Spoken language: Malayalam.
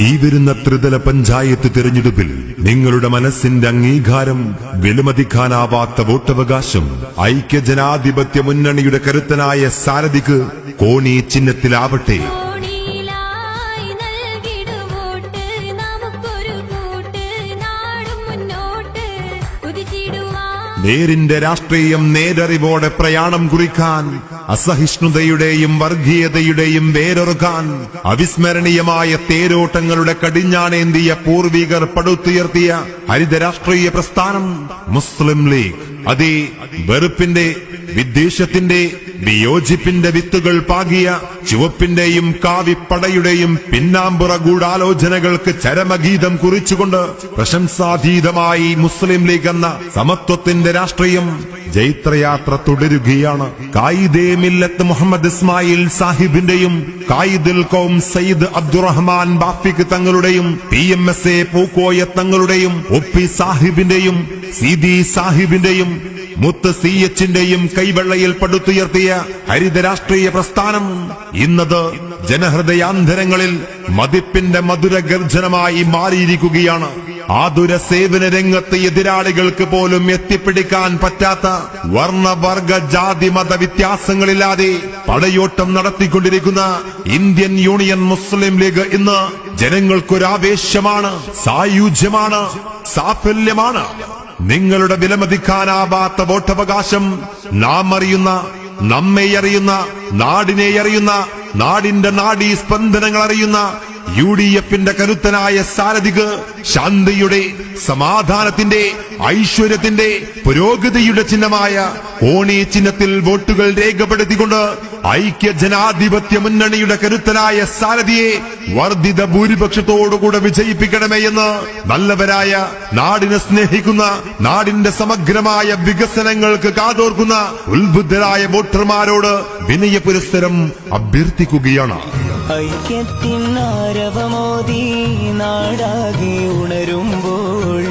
ഈ വരുന്ന ത്രിതല പഞ്ചായത്ത് തിരഞ്ഞെടുപ്പിൽ നിങ്ങളുടെ മനസ്സിന്റെ അംഗീകാരം വിലമതിക്കാനാവാത്ത വോട്ടവകാശം ഐക്യജനാധിപത്യ മുന്നണിയുടെ കരുത്തനായ സാരഥിക്ക് കോണി ചിഹ്നത്തിലാവട്ടെ. നേരിന്റെ രാഷ്ട്രീയം നേരറിവോടെ പ്രയാണം കുറിക്കാൻ അസഹിഷ്ണുതയുടെയും വർഗീയതയുടെയും വേരൊറുക്കാൻ അവിസ്മരണീയമായ തേരോട്ടങ്ങളുടെ കടിഞ്ഞാണേന്തിയ പൂർവികർ പടുത്തുയർത്തിയ ഹരിത രാഷ്ട്രീയ പ്രസ്ഥാനം മുസ്ലിം ലീഗ്. അതേ വെറുപ്പിന്റെ വിദ്വേഷത്തിന്റെ വിയോജിപ്പിന്റെ വിത്തുകൾ പാകിയ ചുവപ്പിന്റെയും കാവിപ്പടയുടെയും പിന്നാമ്പുറ ഗൂഢാലോചനകൾക്ക് ചരമഗീതം കുറിച്ചുകൊണ്ട് പ്രശംസാതീതമായി മുസ്ലിം ലീഗ് എന്ന സമത്വത്തിന്റെ രാഷ്ട്രീയം ജൈത്രയാത്ര തുടരുകയാണ്. കായിദേ മില്ലത്ത് മുഹമ്മദ് ഇസ്മായിൽ സാഹിബിന്റെയും Quaidul Qaum Sayyid Abdurahman Bafaqi തങ്ങളുടെയും P M S A Pookoya തങ്ങളുടെയും ഒപ്പി സാഹിബിന്റെയും സിദി സാഹിബിന്റെയും മുത്ത് സി എച്ചിന്റെയും കൈവെള്ളയിൽ പടുത്തുയർത്തിയ ഹരിത രാഷ്ട്രീയ പ്രസ്ഥാനം ഇന്നത് ജനഹൃദയാന്തരങ്ങളിൽ മതിപ്പിന്റെ മധുര ഗർജനമായി മാറിയിരിക്കുകയാണ്. ആതുര ദുരസേവന രംഗത്ത് എതിരാളികൾക്ക് പോലും എത്തിപ്പിടിക്കാൻ പറ്റാത്ത വർണവർഗ ജാതി മത വ്യത്യാസങ്ങളില്ലാതെ പടയോട്ടം നടത്തിക്കൊണ്ടിരിക്കുന്ന ഇന്ത്യൻ യൂണിയൻ മുസ്ലിം ലീഗ് ഇന്ന് ജനങ്ങൾക്കൊരാവേശമാണ് സായുജ്യമാണ് സാഫല്യമാണ്. നിങ്ങളുടെ വിലമതിക്കാനാവാത്ത വോട്ടവകാശം നാം അറിയുന്ന നമ്മെ അറിയുന്ന നാടിനെ അറിയുന്ന നാടിന്റെ നാടീ സ്പന്ദനങ്ങൾ അറിയുന്ന യു ഡി എഫിന്റെ കരുത്തനായ സാരഥിക്ക് ശാന്തിയുടെ സമാധാനത്തിന്റെ ഐശ്വര്യത്തിന്റെ പുരോഗതിയുടെ ചിഹ്നമായ കോണി ചിഹ്നത്തിൽ വോട്ടുകൾ രേഖപ്പെടുത്തിക്കൊണ്ട് ഐക്യ ജനാധിപത്യ മുന്നണിയുടെ കരുത്തനായ സാരഥിയെ വർദ്ധിത ഭൂരിപക്ഷത്തോടുകൂടെ വിജയിപ്പിക്കണമേ എന്ന് നല്ലവരായ നാടിനെ സ്നേഹിക്കുന്ന നാടിന്റെ സമഗ്രമായ വികസനങ്ങൾക്ക് കാതോർക്കുന്ന ഉത്ബുദ്ധരായ വോട്ടർമാരോട് വിനയ പുരസ്സരം അഭ്യർത്ഥിക്കുകയാണ്. ഐക്യത്തിനാരവമോദി നാടാകെ ഉണരുമ്പോൾ